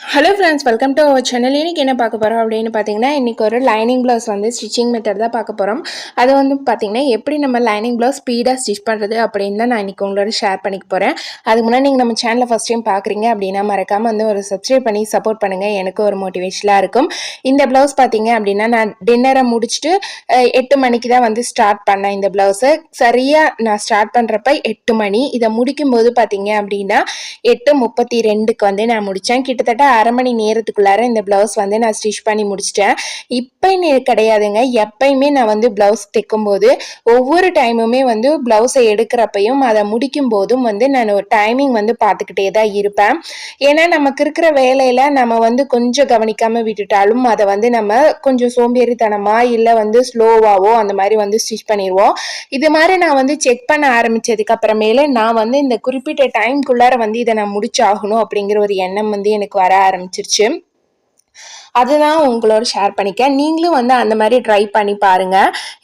Hello friends welcome to our channel இன்றைக்கி என்ன பார்க்க போகிறோம் அப்படின்னு பார்த்தீங்கன்னா இன்றைக்கி ஒரு லைனிங் ப்ளவுஸ் வந்து ஸ்டிச்சிங் மெத்தட் தான் பார்க்க போகிறோம் அது வந்து பார்த்திங்கன்னா எப்படி நம்ம லைனிங் ப்ளவுஸ் ஸ்பீடாக ஸ்டிச் பண்ணுறது அப்படின்னு தான் நான் இன்றைக்கி உங்களோட ஷேர் பண்ணிக்க போகிறேன் அதுக்கு முன்னாடி நீங்கள் நம்ம சேனலில் ஃபஸ்ட் டைம் பார்க்குறீங்க அப்படின்னா மறக்காமல் வந்து ஒரு சப்ஸ்கிரைப் பண்ணி சப்போர்ட் பண்ணுங்கள் எனக்கு ஒரு மோட்டிவேஷனாக இருக்கும். இந்த ப்ளவுஸ் பார்த்தீங்க அப்படின்னா நான் டின்னரை முடிச்சுட்டு எட்டு மணிக்கு தான் வந்து ஸ்டார்ட் பண்ணேன் இந்த ப்ளவுஸை சரியாக நான் ஸ்டார்ட் பண்ணுறப்ப எட்டு மணி. இதை முடிக்கும்போது பார்த்தீங்க அப்படின்னா எட்டு முப்பத்தி ரெண்டுக்கு வந்து நான் முடித்தேன் கிட்டத்தட்ட அரை மணி நேரத்துக்குள்ளார இந்த ப்ளவுஸ் வந்து நான் ஸ்டிச் பண்ணி முடிச்சிட்டேன். இப்போ கிடையாதுங்க. எப்பயுமே நான் வந்து ப்ளவுஸ் தைக்கும்போது ஒவ்வொரு டைமுமே வந்து ப்ளவுஸை எடுக்கிறப்பையும் அதை முடிக்கும் போதும் வந்து நான் ஒரு டைமிங் வந்து பார்த்துக்கிட்டே தான் இருப்பேன். ஏன்னா நமக்கு இருக்கிற வேலையில் நம்ம வந்து கொஞ்சம் கவனிக்காமல் விட்டுட்டாலும் அதை வந்து நம்ம கொஞ்சம் சோம்பேறித்தனமாக இல்லை வந்து ஸ்லோவாவோ அந்த மாதிரி வந்து ஸ்டிச் பண்ணிடுவோம். இது மாதிரி நான் வந்து செக் பண்ண ஆரம்பித்ததுக்கு அப்புறமேலே நான் வந்து இந்த குறிப்பிட்ட டைம்குள்ளார வந்து இதை நான் முடிச்சாகணும் அப்படிங்கிற ஒரு எண்ணம் வந்து எனக்கு வர ஆரம்பிச்சிருச்சு. அதுதான் உங்களோட ஷேர் பண்ணிக்க நீங்களும் வந்து அந்த மாதிரி ட்ரை பண்ணி பாருங்க.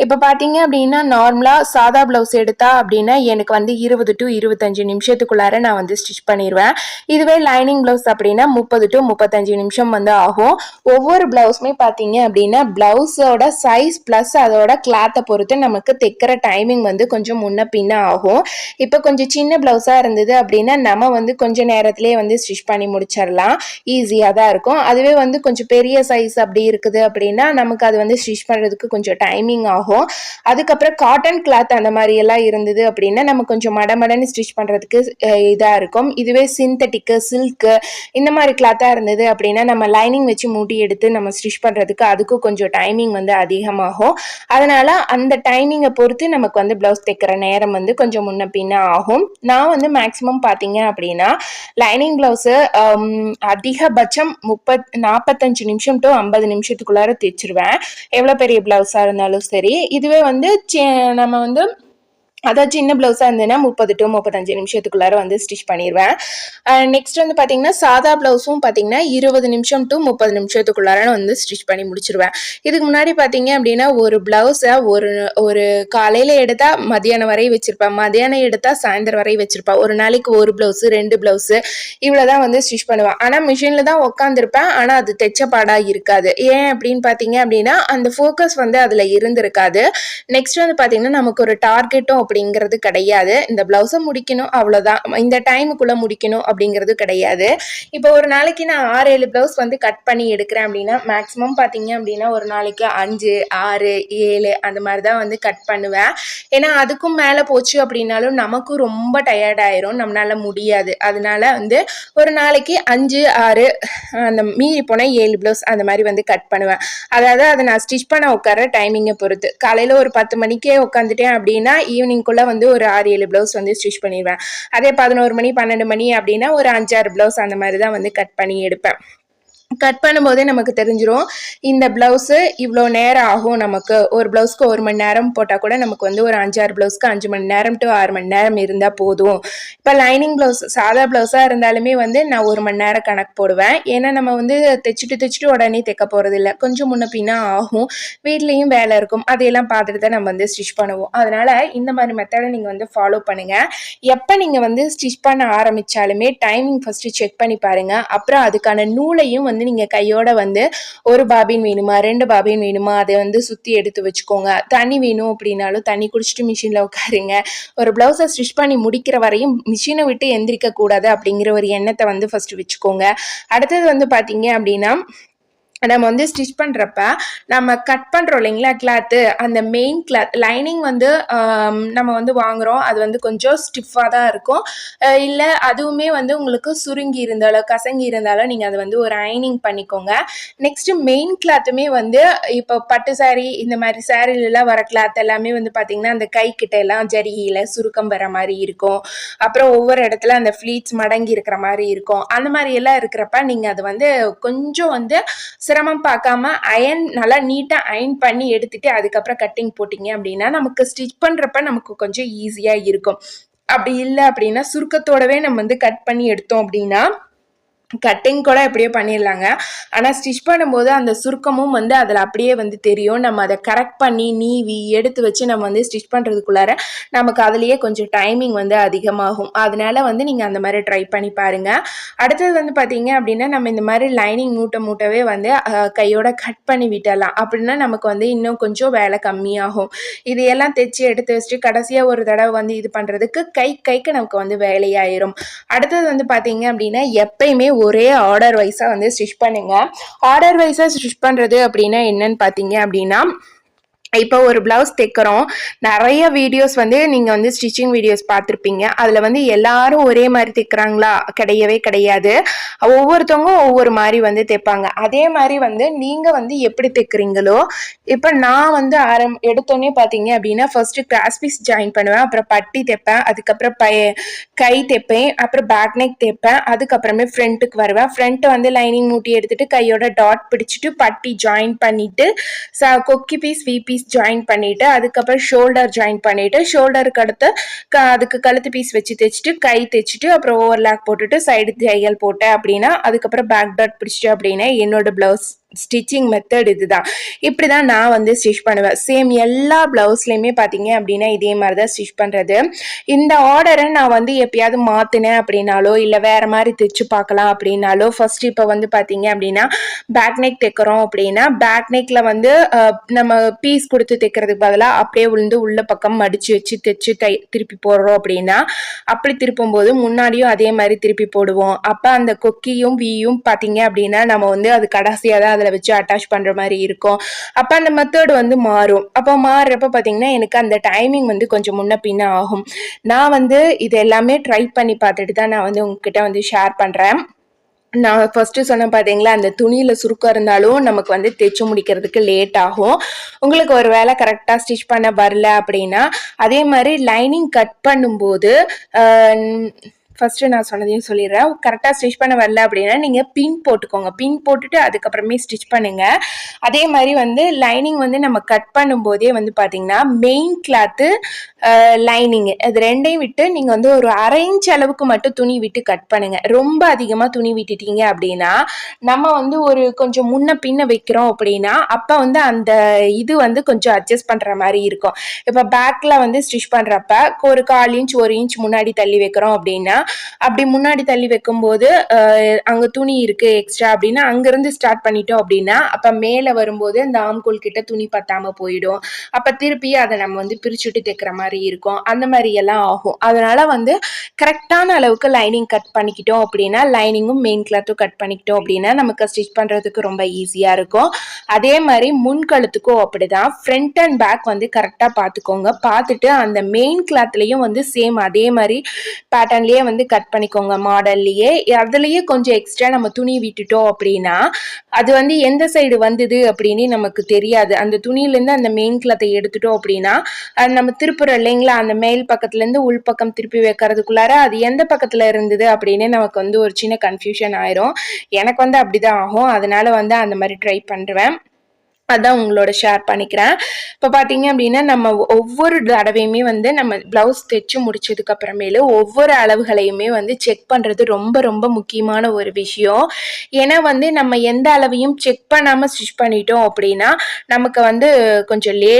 இப்போ பார்த்தீங்க அப்படின்னா நார்மலாக சாதா ப்ளவுஸ் எடுத்தா அப்படின்னா எனக்கு வந்து இருபது டு இருபத்தஞ்சு நிமிஷத்துக்குள்ளார நான் வந்து ஸ்டிச் பண்ணிடுவேன் இதுவே லைனிங் ப்ளவுஸ் அப்படின்னா முப்பது டு முப்பத்தஞ்சு நிமிஷம் வந்து ஆகும். ஒவ்வொரு ப்ளவுஸுமே பார்த்தீங்க அப்படின்னா ப்ளவுஸோட சைஸ் ப்ளஸ் அதோட கிளாத்தை பொறுத்து நமக்கு தைக்கிற டைமிங் வந்து கொஞ்சம் முன்ன பின்ன ஆகும். இப்போ கொஞ்சம் சின்ன ப்ளவுஸாக இருந்தது அப்படின்னா நம்ம வந்து கொஞ்சம் நேரத்திலே வந்து ஸ்டிச் பண்ணி முடிச்சிடலாம். ஈஸியாக தான் இருக்கும். அதுவே வந்து கொஞ்சம் பெரிய சைஸ் அப்படி இருக்குது அப்படின்னா நமக்கு அது வந்து ஸ்டிச் பண்ணுறதுக்கு கொஞ்சம் டைமிங் ஆகும். அதுக்கப்புறம் காட்டன் கிளாத் அந்த மாதிரி எல்லாம் இருந்தது அப்படின்னா நம்ம கொஞ்சம் மடமடன்னு ஸ்டிச் பண்ணுறதுக்கு இதாக இருக்கும். இதுவே சிந்தட்டிக்கு சில்க்கு இந்த மாதிரி கிளாத்தாக இருந்தது அப்படின்னா நம்ம லைனிங் வச்சு மூட்டி எடுத்து நம்ம ஸ்டிச் பண்ணுறதுக்கு அதுக்கும் கொஞ்சம் டைமிங் வந்து அதிகமாகும். அதனால் அந்த டைமிங்கை பொறுத்து நமக்கு வந்து ப்ளவுஸ் தைக்கிற நேரம் வந்து கொஞ்சம் முன்ன பின்ன ஆகும். நான் வந்து மேக்ஸிமம் பார்த்தீங்க அப்படின்னா லைனிங் ப்ளவுஸு அதிகபட்சம் முப்பத் நாற்பத்தஞ்சு நிமிஷம் டு ஐம்பது நிமிஷத்துக்குள்ளார தைச்சிருவேன் எவ்வளோ பெரிய ப்ளவுஸாக இருந்தாலும் சரி. இதுவே வந்து நம்ம வந்து அதாவது சின்ன ப்ளவுஸாக இருந்ததுன்னா முப்பது டு முப்பத்தஞ்சு நிமிஷத்துக்குள்ளார வந்து ஸ்டிச் பண்ணிடுவேன் நெக்ஸ்ட் வந்து பார்த்தீங்கன்னா சாதா ப்ளவுஸும் பார்த்தீங்கன்னா இருபது நிமிஷம் டு முப்பது நிமிஷத்துக்குள்ளார நான் வந்து ஸ்டிச் பண்ணி முடிச்சிருவேன். இதுக்கு முன்னாடி பார்த்தீங்க அப்படின்னா ஒரு ப்ளவுஸை ஒரு ஒரு காலையில் எடுத்தால் மதியானம் வரை வச்சுருப்பேன். மதியானம் எடுத்தால் சாயந்தரம் வரை வச்சுருப்பேன். ஒரு நாளைக்கு ஒரு ப்ளவுஸு ரெண்டு ப்ளவுஸு இவ்வளோ தான் வந்து ஸ்டிச் பண்ணுவேன். ஆனால் மிஷினில் தான் உட்காந்துருப்பேன் ஆனால் அது தைச்ச பாடாக இருக்காது. ஏன் அப்படின்னு பார்த்தீங்க அப்படின்னா அந்த ஃபோக்கஸ் வந்து அதில் இருந்திருக்காது. நெக்ஸ்ட் வந்து பார்த்தீங்கன்னா நமக்கு ஒரு டார்கெட்டும் அப்படி அப்படிங்கிறது கிடையாது. இந்த ப்ளவுஸை முடிக்கணும் அவ்வளோதான் இந்த டைமுக்குள்ளே முடிக்கணும் அப்படிங்கிறது கிடையாது. இப்போ ஒரு நாளைக்கு நான் ஆறு ஏழு ப்ளவுஸ் வந்து கட் பண்ணி எடுக்கிறேன் அப்படின்னா மேக்ஸிமம் பார்த்தீங்க அப்படின்னா ஒரு நாளைக்கு அஞ்சு ஆறு ஏழு அந்த மாதிரி தான் வந்து கட் பண்ணுவேன். ஏன்னா அதுக்கும் மேலே போச்சு அப்படின்னாலும் நமக்கும் ரொம்ப டயர்ட் ஆயிரும். நம்மளால முடியாது. அதனால வந்து ஒரு நாளைக்கு அஞ்சு ஆறு அந்த மீறி போனால் ஏழு ப்ளவுஸ் அந்த மாதிரி வந்து கட் பண்ணுவேன். அதாவது அதை நான் ஸ்டிச் பண்ண உட்கார டைமிங்கை பொறுத்து. காலையில் ஒரு பத்து மணிக்கே உட்காந்துட்டேன் அப்படின்னா ஈவினிங் டைமுக்குள்ளே வந்து ஒரு ஆறு ஏழு ப்ளவுஸ் வந்து ஸ்டிச் பண்ணிடுவேன் அதே பதினோரு மணி பன்னெண்டு மணி அப்படின்னா ஒரு அஞ்சாறு ப்ளவுஸ் அந்த மாதிரி தான் வந்து கட் பண்ணி எடுப்பேன். கட் பண்ணும்போதே நமக்கு தெரிஞ்சிடும் இந்த ப்ளவுஸு இவ்வளோ நேரம் ஆகும் நமக்கு. ஒரு ப்ளவுஸ்க்கு ஒரு மணி நேரம் போட்டால் கூட நமக்கு வந்து ஒரு அஞ்சாறு ப்ளவுஸ்க்கு அஞ்சு மணி நேரம் டு ஆறு மணி நேரம் இருந்தால் போதும். இப்போ லைனிங் ப்ளவுஸ் சாதா ப்ளவுஸாக இருந்தாலுமே வந்து நான் ஒரு மணி நேரம் கணக்கு போடுவேன். ஏன்னா நம்ம வந்து தைச்சிட்டு தைச்சிட்டு உடனே தைக்க போகிறது இல்லை கொஞ்சம் முன்ன பின்னா ஆகும். வீட்லேயும் வேலை இருக்கும். அதையெல்லாம் பார்த்துட்டு தான் நம்ம வந்து ஸ்டிச் பண்ணுவோம். அதனால் இந்த மாதிரி மெத்தடை நீங்கள் வந்து ஃபாலோ பண்ணுங்கள் எப்போ நீங்கள் வந்து ஸ்டிச் பண்ண ஆரம்பித்தாலுமே டைமிங் ஃபஸ்ட்டு செக் பண்ணி பாருங்கள் அப்புறம் அதுக்கான நூலையும் வந்து வந்து நீங்கள் கையோட வந்து ஒரு பாபின் வேணுமா ரெண்டு பாபின் வேணுமா அதை வந்து சுற்றி எடுத்து வச்சுக்கோங்க. தண்ணி வேணும் அப்படின்னாலும் தண்ணி குடிச்சிட்டு மிஷினில் உட்காருங்க. ஒரு ப்ளவுஸை ஸ்டிச் பண்ணி முடிக்கிற வரையும் மிஷினை விட்டு எந்திரிக்க கூடாது அப்படிங்கிற ஒரு எண்ணத்தை வந்து ஃபஸ்ட்டு வச்சுக்கோங்க. அடுத்தது வந்து பார்த்தீங்க அப்படின்னா நம்ம வந்து ஸ்டிச் பண்ணுறப்ப நம்ம கட் பண்ணுறோம் இல்லைங்களா கிளாத்து அந்த மெயின் கிளாத் லைனிங் வந்து நம்ம வந்து வாங்குகிறோம் அது வந்து கொஞ்சம் ஸ்டிஃபாக தான் இருக்கும். இல்லை அதுவுமே வந்து உங்களுக்கு சுருங்கி இருந்தாலோ கசங்கி இருந்தாலோ நீங்கள் அதை வந்து ஒரு அயனிங் பண்ணிக்கோங்க. நெக்ஸ்ட்டு மெயின் கிளாத்துமே வந்து இப்போ பட்டு saree இந்த மாதிரி சாரீலலாம் வர கிளாத் எல்லாமே வந்து பார்த்திங்கன்னா அந்த கை கிட்ட எல்லாம் ஜரிகையில் சுருக்கம் வர மாதிரி இருக்கும். அப்புறம் ஒவ்வொரு இடத்துல அந்த ஃப்ளீட்ஸ் மடங்கி இருக்கிற மாதிரி இருக்கும். அந்த மாதிரி எல்லாம் இருக்கிறப்ப நீங்கள் அது வந்து கொஞ்சம் வந்து சிரமம் பார்க்காம அயன் நல்லா நீட்டாக அயன் பண்ணி எடுத்துட்டு அதுக்கப்புறம் கட்டிங் போட்டிங்க அப்படின்னா நமக்கு ஸ்டிச் பண்ணுறப்ப நமக்கு கொஞ்சம் ஈஸியாக இருக்கும். அப்படி இல்லை அப்படின்னா சுருக்கத்தோடவே நம்ம வந்து கட் பண்ணி எடுத்தோம் அப்படின்னா கட்டிங் கூட எப்படியோ பண்ணிடலாங்க. ஆனால் ஸ்டிச் பண்ணும்போது அந்த சுருக்கமும் வந்து அதில் அப்படியே வந்து தெரியும். நம்ம அதை கரெக்ட் பண்ணி நீவி எடுத்து வச்சு நம்ம வந்து ஸ்டிச் பண்ணுறதுக்குள்ளார நமக்கு அதுலேயே கொஞ்சம் டைமிங் வந்து அதிகமாகும். அதனால வந்து நீங்கள் அந்த மாதிரி ட்ரை பண்ணி பாருங்கள் அடுத்தது வந்து பார்த்தீங்க அப்படின்னா நம்ம இந்த மாதிரி லைனிங் மூட்டை மூட்டவே வந்து கையோட கட் பண்ணி விட்டலாம் அப்படின்னா நமக்கு வந்து இன்னும் கொஞ்சம் வேலை கம்மியாகும். இது எல்லாம் எடுத்து வச்சுட்டு கடைசியாக ஒரு தடவை வந்து இது பண்ணுறதுக்கு கை கைக்கு நமக்கு வந்து வேலையாயிரும். அடுத்தது வந்து பார்த்தீங்க அப்படின்னா எப்பயுமே ஒரே ஆர்டர் வைஸாக வந்து ஸ்டிச் பண்ணுங்கள் ஆர்டர் வைஸாக ஸ்டிச் பண்ணுறது அப்படின்னா என்னன்னு பார்த்தீங்க அப்படின்னா இப்போ ஒரு ப்ளவுஸ் தைக்கிறோம். நிறைய வீடியோஸ் வந்து நீங்கள் வந்து ஸ்டிச்சிங் வீடியோஸ் பார்த்துருப்பீங்க. அதில் வந்து எல்லாரும் ஒரே மாதிரி தைக்கிறாங்களா? கிடையவே கிடையாது. ஒவ்வொருத்தவங்க ஒவ்வொரு மாதிரி வந்து தைப்பாங்க. அதே மாதிரி வந்து நீங்கள் வந்து எப்படி தைக்கிறீங்களோ இப்போ நான் வந்து ஆரம் எடுத்தோடனே பார்த்தீங்க அப்படின்னா ஃபஸ்ட்டு கிராஸ் பீஸ் ஜாயின் பண்ணுவேன். அப்புறம் பட்டி தைப்பேன். அதுக்கப்புறம் பய கை தைப்பேன். அப்புறம் பேக் நெக் தைப்பேன். அதுக்கப்புறமே ஃப்ரண்ட்டுக்கு வருவேன். ஃப்ரண்ட் வந்து லைனிங் மூட்டி எடுத்துட்டு கையோட டாட் பிடிச்சிட்டு பட்டி ஜாயின் பண்ணிவிட்டு ச கொக்கி பீஸ் வி பீஸ் ஜாயின் பண்ணிட்டு அதுக்கப்புறம் ஷோல்டர் ஜாயின் பண்ணிட்டு ஷோல்டருக்கு அடுத்து க அதுக்கு கழுத்து பீஸ் வச்சு தைச்சிட்டு கை தைச்சிட்டு அப்புறம் ஓவர்லாக் போட்டுட்டு சைடு தையல் போட்டேன் அப்படின்னா அதுக்கப்புறம் பேக் டாட் பிடிச்சிட்டு அப்படின்னா என்னோட பிளவுஸ் ஸ்டிச்சிங் மெத்தட் இதுதான். இப்படி தான் நான் வந்து ஸ்டிச் பண்ணுவேன். சேம் எல்லா ப்ளவுஸ்லேயுமே பார்த்தீங்க அப்படின்னா இதே மாதிரி தான் ஸ்டிச் பண்ணுறது இந்த ஆர்டரை நான் வந்து எப்பயாவது மாற்றினேன் அப்படின்னாலோ இல்லை வேறு மாதிரி தைச்சு பார்க்கலாம் அப்படின்னாலோ ஃபர்ஸ்ட் இப்போ வந்து பார்த்தீங்க அப்படின்னா பேக் நெக் தைக்கிறோம் அப்படின்னா பேக் நெக்கில் வந்து நம்ம பீஸ் கொடுத்து தைக்கிறதுக்கு பதிலாக அப்படியே விழுந்து உள்ள பக்கம் மடித்து வச்சு தைச்சு தை திருப்பி போடுறோம் அப்படின்னா அப்படி திருப்பும் போது முன்னாடியும் அதே மாதிரி திருப்பி போடுவோம். அப்போ அந்த கொக்கியும் வீயும் பார்த்தீங்க அப்படின்னா நம்ம வந்து அது கடைசியாக தான் அதில் வச்சு அட்டாச் பண்ணுற மாதிரி இருக்கும். அப்போ அந்த மெத்தட் வந்து மாறும். அப்போ மாறுறப்ப பார்த்தீங்கன்னா எனக்கு அந்த டைமிங் வந்து கொஞ்சம் முன்ன பின்ன ஆகும். நான் வந்து இது எல்லாமே ட்ரை பண்ணி பார்த்துட்டு தான் நான் வந்து உங்ககிட்ட வந்து ஷேர் பண்ணுறேன் நான் ஃபர்ஸ்ட்டு சொன்னேன் பார்த்தீங்களா அந்த துணியில் சுருக்கம் இருந்தாலும் நமக்கு வந்து தைச்சு முடிக்கிறதுக்கு லேட் ஆகும். உங்களுக்கு ஒரு வேளை கரெக்டாக ஸ்டிச் பண்ண வரல அப்படின்னா அதே மாதிரி லைனிங் கட் பண்ணும்போது ஃபஸ்ட்டு நான் சொன்னதையும் சொல்லிடுறேன். கரெக்டாக ஸ்டிச் பண்ண வரல அப்படின்னா நீங்கள் பின் போட்டுக்கோங்க. பின் போட்டுட்டு அதுக்கப்புறமே ஸ்டிச் பண்ணுங்கள் அதே மாதிரி வந்து லைனிங் வந்து நம்ம கட் பண்ணும்போதே வந்து பார்த்தீங்கன்னா மெயின் கிளாத்து லைனிங் அது ரெண்டையும் விட்டு நீங்கள் வந்து ஒரு அரை இன்ச் அளவுக்கு மட்டும் துணி விட்டு கட் பண்ணுங்கள் ரொம்ப அதிகமாக துணி விட்டுட்டீங்க அப்படின்னா நம்ம வந்து ஒரு கொஞ்சம் முன்ன பின்ன வைக்கிறோம் அப்படின்னா அப்போ வந்து அந்த இது வந்து கொஞ்சம் அட்ஜஸ்ட் பண்ணுற மாதிரி இருக்கும். இப்போ பேக்கில் வந்து ஸ்டிச் பண்ணுறப்ப ஒரு கால் இன்ச் ஒரு இன்ச் முன்னாடி தள்ளி வைக்கிறோம் அப்படின்னா அப்படி முன்னாடி தள்ளி வைக்கும்போது அங்கே துணி இருக்குது எக்ஸ்ட்ரா அப்படின்னா அங்கேருந்து ஸ்டார்ட் பண்ணிட்டோம் அப்படின்னா அப்போ மேலே வரும்போது அந்த ஆம்கோல் கிட்ட துணி பத்தாமல் போயிடும். அப்போ திருப்பி அதை நம்ம வந்து பிரிச்சுட்டு தைக்கிற மாதிரி இருக்கும். அந்த மாதிரி எல்லாம் ஆகும். அதனால வந்து கரெக்டான அளவுக்கு லைனிங் கட் பண்ணிக்கிட்டோம் அப்படின்னா லைனிங்கும் மெயின் கிளாத்தும் கட் பண்ணிக்கிட்டோம் அப்படின்னா நமக்கு ஸ்டிச் பண்ணுறதுக்கு ரொம்ப ஈஸியாக இருக்கும். அதே மாதிரி முன்கழுத்துக்கும் அப்படிதான். ஃப்ரண்ட் அண்ட் பேக் வந்து கரெக்டாக பார்த்துக்கோங்க. பார்த்துட்டு அந்த மெயின் கிளாத்லேயும் வந்து சேம் அதே மாதிரி பேட்டர்ன்லேயே வந்து வந்து கட் பண்ணிக்கோங்க மாடல்லையே அதுலேயே கொஞ்சம் எக்ஸ்ட்ரா நம்ம துணி விட்டுட்டோம் அப்படின்னா அது வந்து எந்த சைடு வந்தது அப்படின்னு நமக்கு தெரியாது. அந்த துணியிலேருந்து அந்த மெயின் கிளாத்தை எடுத்துட்டோம் அப்படின்னா அது நம்ம திருப்புறோம் இல்லைங்களா? அந்த மேல் பக்கத்துலேருந்து உள் பக்கம் திருப்பி வைக்கிறதுக்குள்ளார அது எந்த பக்கத்தில் இருந்தது அப்படின்னு நமக்கு வந்து ஒரு சின்ன கன்ஃபியூஷன் ஆயிரும். எனக்கு வந்து அப்படிதான் ஆகும். அதனால வந்து அந்த மாதிரி ட்ரை பண்ணுவேன் அதான் உங்களோட ஷேர் பண்ணிக்கிறேன். இப்போ பார்த்தீங்க அப்படின்னா நம்ம ஒவ்வொரு தடவையுமே வந்து நம்ம ப்ளவுஸ் தைச்சு முடிச்சதுக்கு அப்புறமேலு ஒவ்வொரு அளவுகளையுமே வந்து செக் பண்ணுறது ரொம்ப ரொம்ப முக்கியமான ஒரு விஷயம். ஏன்னா வந்து நம்ம எந்த அளவையும் செக் பண்ணாமல் ஸ்டிச் பண்ணிட்டோம் அப்படின்னா நமக்கு வந்து கொஞ்சம் லே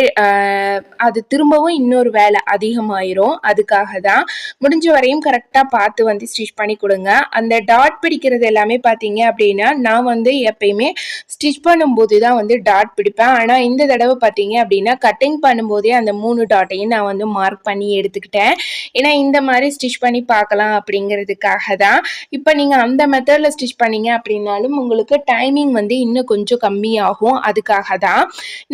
அது திரும்பவும் இன்னொரு வேலை அதிகமாயிரும். அதுக்காக தான் முடிஞ்ச வரையும் கரெக்டாக பார்த்து வந்து ஸ்டிச் பண்ணி கொடுங்க. அந்த டாட் பிடிக்கிறது எல்லாமே பார்த்தீங்க அப்படின்னா நான் வந்து எப்பயுமே ஸ்டிச் பண்ணும்போது தான் வந்து டாட் பிடிப்பேன் ஆனால் இந்த தடவை பார்த்தீங்க அப்படின்னா கட்டிங் பண்ணும்போதே அந்த மூணு டாட்டையும் நான் வந்து மார்க் பண்ணி எடுத்துக்கிட்டேன். ஏன்னா இந்த மாதிரி ஸ்டிச் பண்ணி பார்க்கலாம் அப்படிங்கிறதுக்காக தான். இப்போ நீங்கள் அந்த மெத்தடில் ஸ்டிச் பண்ணீங்க அப்படின்னாலும் உங்களுக்கு டைமிங் வந்து இன்னும் கொஞ்சம் கம்மியாகும். அதுக்காக தான்.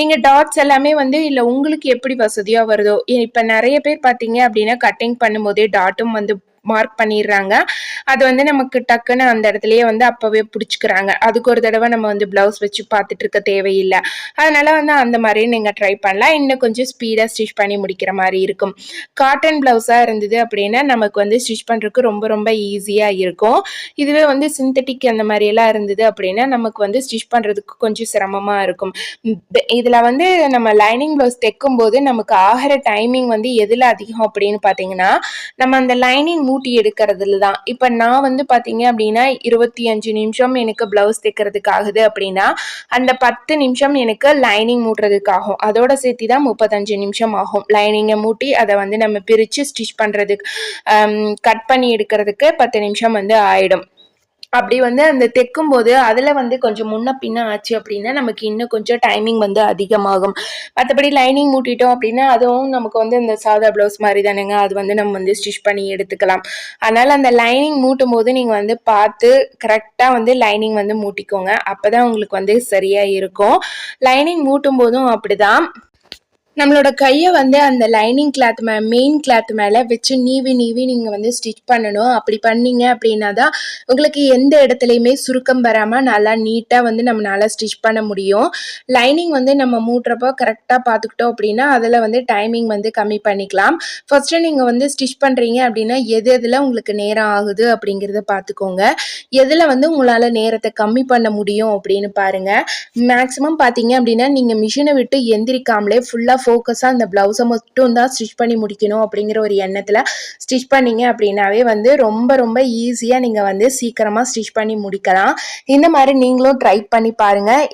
நீங்கள் டாட்ஸ் எல்லாமே வந்து இல்லை உங்களுக்கு எப்படி வசதியாக வருதோ இப்போ நிறைய பேர் பார்த்தீங்க அப்படின்னா கட்டிங் பண்ணும்போதே டாட்டும் வந்து மார்க் பண்ணிடுறாங்க. அது வந்து நமக்கு டக்குன்னு அந்த இடத்துலயே வந்து அப்போவே பிடிச்சிக்கிறாங்க. அதுக்கு ஒரு தடவை நம்ம வந்து ப்ளவுஸ் வச்சு பார்த்துட்டு இருக்க தேவையில்லை. அதனால வந்து அந்த மாதிரி நீங்கள் ட்ரை பண்ணலாம். இன்னும் கொஞ்சம் ஸ்பீடாக ஸ்டிச் பண்ணி முடிக்கிற மாதிரி இருக்கும். காட்டன் ப்ளவுஸாக இருந்தது அப்படின்னா நமக்கு வந்து ஸ்டிச் பண்ணுறதுக்கு ரொம்ப ரொம்ப ஈஸியாக இருக்கும். இதுவே வந்து சிந்தட்டிக் அந்த மாதிரி எல்லாம் இருந்தது அப்படின்னா நமக்கு வந்து ஸ்டிச் பண்ணுறதுக்கு கொஞ்சம் சிரமமாக இருக்கும். இதில் வந்து நம்ம லைனிங் ப்ளவுஸ் தைக்கும் போது நமக்கு ஆகிற டைமிங் வந்து எதில் அதிகம் அப்படின்னு பார்த்தீங்கன்னா நம்ம அந்த லைனிங் மூட்டி எடுக்கிறதுல தான் இப்போ நான் வந்து பார்த்தீங்க அப்படின்னா இருபத்தி அஞ்சு நிமிஷம் எனக்கு ப்ளவுஸ் தைக்கிறதுக்கு ஆகுது அப்படின்னா அந்த பத்து நிமிஷம் எனக்கு லைனிங் மூட்டுறதுக்கு ஆகும். அதோட சேர்த்து தான் முப்பத்தஞ்சு நிமிஷம் ஆகும். லைனிங்கை மூட்டி அதை வந்து நம்ம பிரித்து ஸ்டிச் பண்ணுறதுக்கு கட் பண்ணி எடுக்கிறதுக்கு பத்து நிமிஷம் வந்து ஆகிடும் அப்படி வந்து அந்த தைக்கும் போது அதில் வந்து கொஞ்சம் முன்ன பின்ன ஆச்சு அப்படின்னா நமக்கு இன்னும் கொஞ்சம் டைமிங் வந்து அதிகமாகும். மற்றபடி லைனிங் மூட்டிட்டோம் அப்படின்னா அதுவும் நமக்கு வந்து இந்த சாதா ப்ளவுஸ் மாதிரி தானேங்க அது வந்து நம்ம வந்து ஸ்டிச் பண்ணி எடுத்துக்கலாம். அதனால் அந்த லைனிங் மூட்டும் போது நீங்கள் வந்து பார்த்து கரெக்டாக வந்து லைனிங் வந்து மூட்டிக்கோங்க. அப்போ தான் உங்களுக்கு வந்து சரியாக இருக்கும். லைனிங் மூட்டும் போதும் அப்படி தான் நம்மளோட கையை வந்து அந்த லைனிங் கிளாத் மே மெயின் கிளாத் மேலே வச்சு நீவி நீவி நீங்கள் வந்து ஸ்டிச் பண்ணணும். அப்படி பண்ணீங்க அப்படின்னா தான் உங்களுக்கு எந்த இடத்துலையுமே சுருக்கம் வராமல் நல்லா நீட்டாக வந்து நம்மளால் ஸ்டிச் பண்ண முடியும். லைனிங் வந்து நம்ம மூட்டுறப்போ கரெக்டாக பார்த்துக்கிட்டோம் அப்படின்னா அதில் வந்து டைமிங் வந்து கம்மி பண்ணிக்கலாம். ஃபஸ்ட்டு நீங்கள் வந்து ஸ்டிச் பண்ணுறீங்க அப்படின்னா எது எதில் உங்களுக்கு நேரம் ஆகுது அப்படிங்கிறத பார்த்துக்கோங்க. எதில் வந்து உங்களால் நேரத்தை கம்மி பண்ண முடியும் அப்படின்னு பாருங்கள் மேக்ஸிமம் பார்த்தீங்க அப்படின்னா நீங்கள் மிஷினை விட்டு எந்திரிக்காமலே ஃபுல்லாக ஃபோக்கஸாக அந்த ப்ளவுஸை மட்டும் தான் ஸ்டிச் பண்ணி முடிக்கணும் அப்படிங்கிற ஒரு எண்ணத்தில் ஸ்டிச் பண்ணிங்க அப்படின்னாவே வந்து ரொம்ப ரொம்ப ஈஸியாக நீங்கள் வந்து சீக்கிரமாக ஸ்டிச் பண்ணி முடிக்கலாம். இந்த மாதிரி நீங்களும் ட்ரை பண்ணி பாருங்கள்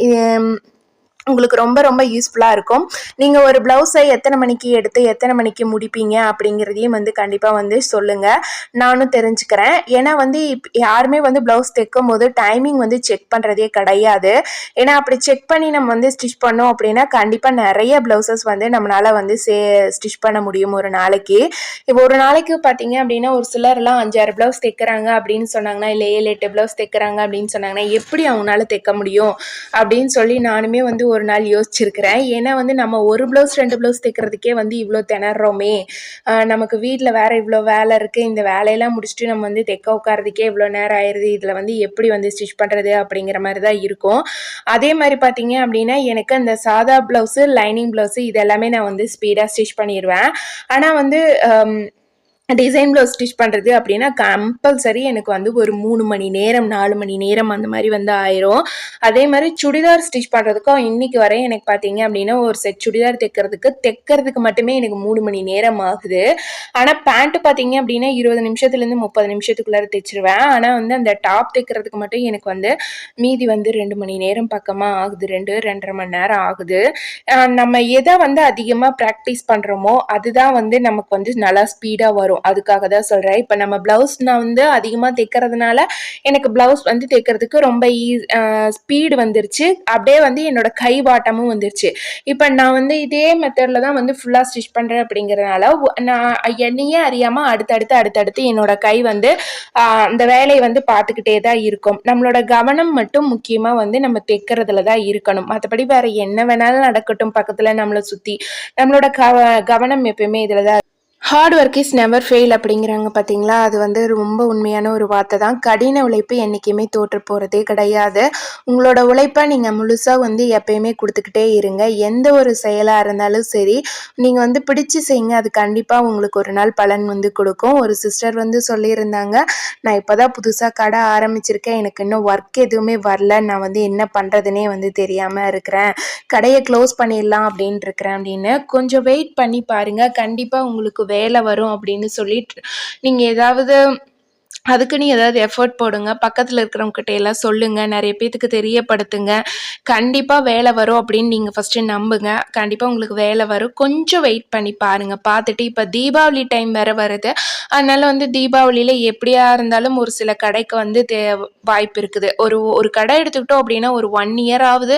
உங்களுக்கு ரொம்ப ரொம்ப யூஸ்ஃபுல்லாக இருக்கும். நீங்கள் ஒரு ப்ளவுஸை எத்தனை மணிக்கு எடுத்து எத்தனை மணிக்கு முடிப்பீங்க அப்படிங்கிறதையும் வந்து கண்டிப்பாக வந்து சொல்லுங்கள் நானும் தெரிஞ்சுக்கிறேன். ஏன்னா வந்து இப் யாருமே வந்து ப்ளவுஸ் தைக்கும் போது டைமிங் வந்து செக் பண்ணுறதே கிடையாது. ஏன்னா அப்படி செக் பண்ணி நம்ம வந்து ஸ்டிச் பண்ணோம் அப்படின்னா கண்டிப்பாக நிறைய ப்ளவுசஸ் வந்து நம்மளால் வந்து சே ஸ்டிச் பண்ண முடியும் ஒரு நாளைக்கு. இப்போ ஒரு நாளைக்கு பார்த்தீங்க அப்படின்னா ஒரு சிலர்லாம் அஞ்சாறு ப்ளவுஸ் தைக்கிறாங்க அப்படின்னு சொன்னாங்கன்னா இல்லை ஏழு எட்டு ப்ளவுஸ் தைக்கிறாங்க அப்படின்னு சொன்னாங்கன்னா எப்படி அவங்களால தைக்க முடியும் அப்படின்னு சொல்லி நானுமே வந்து ஒரு ஒரு நாள் யோசிச்சிருக்கிறேன். ஏன்னா வந்து நம்ம ஒரு ப்ளவுஸ் ரெண்டு ப்ளவுஸ் தைக்கிறதுக்கே வந்து இவ்வளோ திணறோமே. நமக்கு வீட்டில் வேறு இவ்வளோ வேலை இருக்குது இந்த வேலையெல்லாம் முடிச்சுட்டு நம்ம வந்து தைக்க உட்காரதுக்கே இவ்வளோ நேரம் ஆயிடுது இதில் வந்து எப்படி வந்து ஸ்டிச் பண்ணுறது அப்படிங்கிற மாதிரி தான் இருக்கும். அதே மாதிரி பார்த்தீங்க அப்படின்னா எனக்கு அந்த சாதா ப்ளவுஸு லைனிங் ப்ளவுஸு இதெல்லாமே நான் வந்து ஸ்பீடாக ஸ்டிச் பண்ணிடுவேன் ஆனால் வந்து டிசைன் ப்ளவுஸ் ஸ்டிச் பண்ணுறது அப்படின்னா கம்பல்சரி எனக்கு வந்து ஒரு மூணு மணி நேரம் நாலு மணி நேரம் அந்த மாதிரி வந்து ஆயிரும். அதே மாதிரி சுடிதார் ஸ்டிச் பண்ணுறதுக்கும் இன்றைக்கி வரையும் எனக்கு பார்த்தீங்க அப்படின்னா ஒரு செட் சுடிதார் தைக்கிறதுக்கு தைக்கிறதுக்கு மட்டுமே எனக்கு மூணு மணி நேரம் ஆகுது. ஆனால் பேண்ட்டு பார்த்தீங்க அப்படின்னா இருபது நிமிஷத்துலேருந்து முப்பது நிமிஷத்துக்குள்ளார தைச்சிருவேன். ஆனால் வந்து அந்த டாப் தைக்கிறதுக்கு மட்டும் எனக்கு வந்து மீதி வந்து ரெண்டு மணி நேரம் பக்கமாக ஆகுது. ரெண்டு ரெண்டரை மணி நேரம் ஆகுது. நம்ம எதை வந்து அதிகமாக ப்ராக்டிஸ் பண்ணுறோமோ அதுதான் வந்து நமக்கு வந்து நல்லா ஸ்பீடாக வரும் வரும். அதுக்காக தான் சொல்கிறேன் இப்போ நம்ம ப்ளவுஸ் நான் வந்து அதிகமாக தைக்கிறதுனால எனக்கு ப்ளவுஸ் வந்து தைக்கிறதுக்கு ரொம்ப ஈ ஸ்பீடு வந்துருச்சு. அப்படியே வந்து என்னோட கை வாட்டமும் வந்துருச்சு. இப்போ நான் வந்து இதே மெத்தடில் தான் வந்து ஃபுல்லாக ஸ்டிச் பண்ணுறேன் அப்படிங்கிறதுனால நான் என்னையே அறியாமல் அடுத்தடுத்து அடுத்தடுத்து என்னோட கை வந்து அந்த வேலையை வந்து பார்த்துக்கிட்டே தான் இருக்கும். நம்மளோட கவனம் மட்டும் முக்கியமாக வந்து நம்ம தைக்கிறதுல தான் இருக்கணும். மற்றபடி வேறு என்ன வேணாலும் நடக்கட்டும் பக்கத்தில் நம்மளை சுற்றி நம்மளோட கவனம் எப்பயுமே இதில் தான் hard work is never fail அப்படிங்கிறாங்க பார்த்தீங்களா அது வந்து ரொம்ப உண்மையான ஒரு வார்த்தை தான் கடின உழைப்பு என்றைக்குமே தோற்று போகிறதே கிடையாது. உங்களோட உழைப்பை நீங்கள் முழுசாக வந்து எப்பயுமே கொடுத்துக்கிட்டே இருங்க. எந்த ஒரு செயலாக இருந்தாலும் சரி நீங்கள் வந்து பிடிச்சி செய்யுங்க. அது கண்டிப்பாக உங்களுக்கு ஒரு நாள் பலன் வந்து கொடுக்கும். ஒரு சிஸ்டர் வந்து சொல்லியிருந்தாங்க நான் இப்போ தான் புதுசாக கடை ஆரம்பிச்சிருக்கேன். எனக்கு இன்னும் ஒர்க் எதுவுமே வரல. நான் வந்து என்ன பண்ணுறதுனே வந்து தெரியாமல் இருக்கிறேன். கடையை க்ளோஸ் பண்ணிடலாம் அப்படின்ட்டு இருக்கிறேன் அப்படின்னு. கொஞ்சம் வெயிட் பண்ணி பாருங்கள் கண்டிப்பாக உங்களுக்கு வேலை வரும் அப்படின்னு சொல்லிட்டு நீங்கள் ஏதாவது அதுக்கு நீ ஏதாவது எஃபர்ட் போடுங்க. பக்கத்தில் இருக்கிறவங்ககிட்ட எல்லாம் சொல்லுங்கள் நிறைய பேத்துக்கு தெரியப்படுத்துங்க. கண்டிப்பாக வேலை வரும் அப்படின்னு நீங்கள் ஃபஸ்ட்டு நம்புங்க. கண்டிப்பாக உங்களுக்கு வேலை வரும். கொஞ்சம் வெயிட் பண்ணி பாருங்கள் பார்த்துட்டு இப்போ தீபாவளி டைம் வேறு வருது. அதனால் வந்து தீபாவளியில் எப்படியா இருந்தாலும் ஒரு சில கடைக்கு வந்து தே வாய்ப்பு இருக்குது. ஒரு ஒரு கடை எடுத்துக்கிட்டோம் அப்படின்னா ஒரு ஒன் இயராவது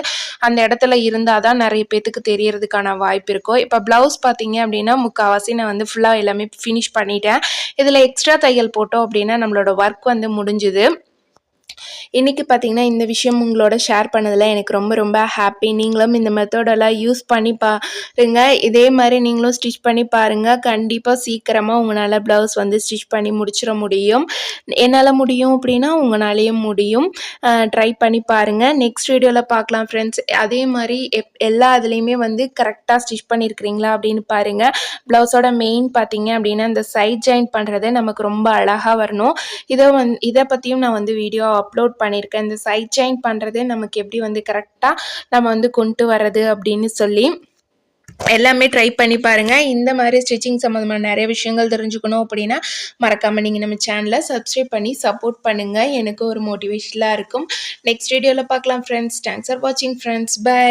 அந்த இடத்துல இருந்தால் தான் நிறைய பேத்துக்கு தெரியறதுக்கான வாய்ப்பு இருக்கும். இப்போ ப்ளவுஸ் பார்த்தீங்க அப்படின்னா முக்கால்வாசி நான் வந்து ஃபுல்லாக எல்லாமே ஃபினிஷ் பண்ணிட்டேன். இதில் எக்ஸ்ட்ரா தையல் போட்டோம் அப்படின்னா நம்மளோட நம்மளோட ஒர்க் வந்து முடிஞ்சுது. இன்றைக்கி பார்த்தீங்கன்னா இந்த விஷயம் உங்களோட ஷேர் பண்ணதில் எனக்கு ரொம்ப ரொம்ப ஹாப்பி நீங்களும் இந்த மெத்தடெல்லாம் யூஸ் பண்ணி பாருங்க. இதே மாதிரி நீங்களும் ஸ்டிச் பண்ணி பாருங்கள் கண்டிப்பாக சீக்கிரமாக உங்களால் ப்ளவுஸ் வந்து ஸ்டிச் பண்ணி முடிச்சிட முடியும். என்னால் முடியும் அப்படின்னா உங்களாலேயும் முடியும். ட்ரை பண்ணி பாருங்கள் நெக்ஸ்ட் வீடியோவில் பார்க்கலாம் ஃப்ரெண்ட்ஸ் அதே மாதிரி எப் எல்லா இதுலேயுமே வந்து கரெக்டாக ஸ்டிச் பண்ணியிருக்கிறீங்களா அப்படின்னு பாருங்கள் ப்ளவுஸோட மெயின் பார்த்தீங்க அப்படின்னா இந்த சைட் ஜாயின் பண்ணுறது நமக்கு ரொம்ப அழகாக வரணும். இதை வந் இதை பற்றியும் நான் வந்து வீடியோ அப்லோட் பண்ணியிருக்கேன். இந்த சைட் செயின் பண்ணுறது நமக்கு எப்படி வந்து கரெக்டாக நம்ம வந்து கொண்டு வர்றது அப்படின்னு சொல்லி எல்லாமே ட்ரை பண்ணி பாருங்கள் இந்த மாதிரி ஸ்டிச்சிங் சம்மந்தமான நிறைய விஷயங்கள் தெரிஞ்சுக்கணும் அப்படின்னா மறக்காமல் நீங்கள் நம்ம சேனலை சப்ஸ்கிரைப் பண்ணி சப்போர்ட் பண்ணுங்கள் எனக்கு ஒரு மோட்டிவேஷனாக இருக்கும். நெக்ஸ்ட் வீடியோவில் பார்க்கலாம் ஃப்ரெண்ட்ஸ் தேங்க்ஸ் ஃபார் வாட்சிங் ஃப்ரெண்ட்ஸ் பை